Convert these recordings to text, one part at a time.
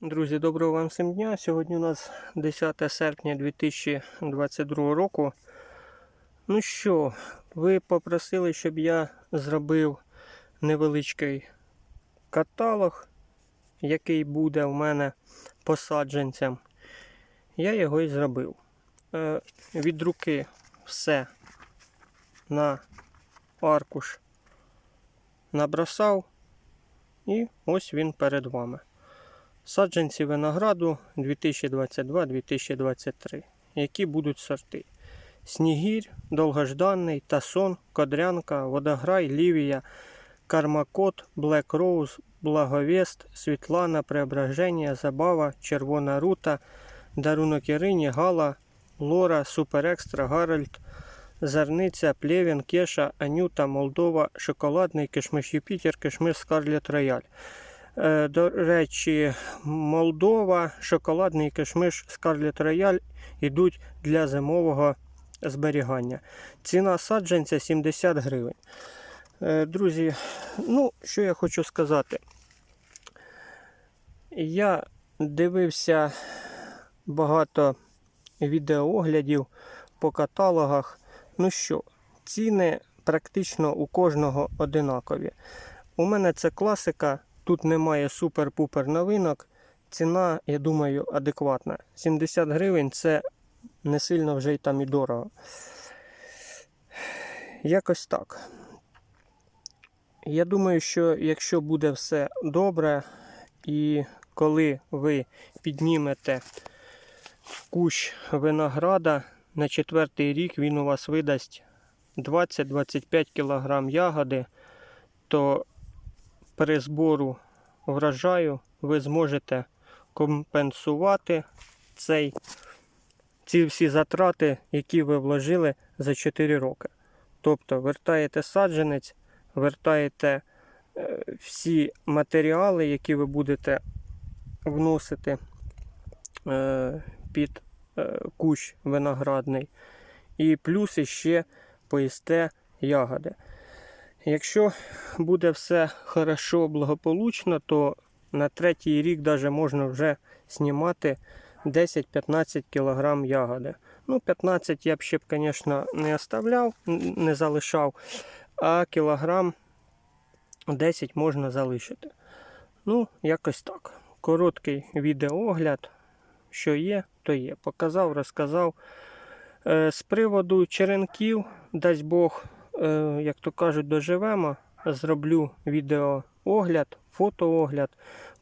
Друзі, доброго вам всім дня. Сьогодні у нас 10 серпня 2022 року. Ну що, ви попросили, щоб я зробив невеличкий каталог, який буде в мене посадженцям. Я його і зробив. Е, від руки все на аркуш набросав, і ось він перед вами. Саджанці винограду 2022-2023. Які будуть сорти? Снігір, довгожданий, тасон, кодрянка, водограй, лівія, кармакот, блек роуз, благовест, світлана, преображення, забава, червона рута, дарунок Ірині, гала, лора, суперекстра, гаральд, зерниця, плевін, кеша, анюта, молдова, шоколадний, кишмиш Юпітер, кишмиш скарлет рояль. Е, До речі, Молдова, шоколадний кишмиш Scarlet Royal йдуть для зимового зберігання. Ціна саджанця 70 гривень. Е, Друзі, ну, що я хочу сказати. Я дивився багато відеооглядів по каталогах. Ну що, ціни практично у кожного одинакові. У мене це класика. Тут немає супер-пупер новинок. Ціна, я думаю, адекватна. 70 гривень це не сильно вже й там і дорого. Якось так. Я думаю, що якщо буде все добре, і коли ви піднімете кущ винограда на четвертий рік, він у вас видасть 20-25 кг ягоди, то при збору врожаю ви зможете компенсувати цей, ці всі затрати, які ви вложили за 4 роки. Тобто вертаєте саджанець, вертаєте е, всі матеріали, які ви будете вносити е, під е, кущ виноградний, і плюс іще поїсте ягоди. Якщо буде все хорошо, благополучно, то на третій рік даже можна вже знімати 10-15 кг ягоди. Ну, 15 я б ще б, звісно, не оставляв, не залишав, а кілограм 10 можна залишити. Ну, якось так. Короткий відеоогляд, що є, то є. Показав, розказав. Е, З приводу черенків, дасть Бог, як то кажуть, доживемо. Зроблю відеоогляд, фотоогляд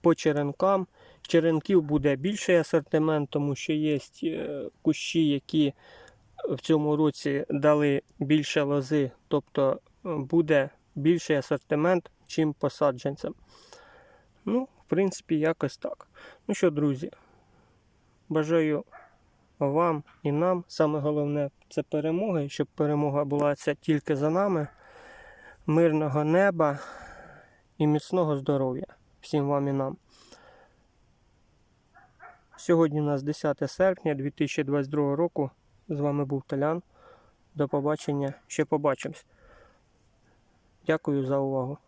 по черенкам. Черенків буде більший асортимент, тому що є е, кущі, які в цьому році дали більше лози, тобто е, буде більший асортимент, чим посадженцям. Ну, в принципі, якось так. Ну що, друзі, бажаю вам і нам. Саме головне це перемога, і щоб перемога була це тільки за нами. Мирного неба і міцного здоров'я всім вам і нам. Сьогодні у нас 10 серпня 2022 року. З вами був Талян. До побачення. Ще побачимось. Дякую за увагу.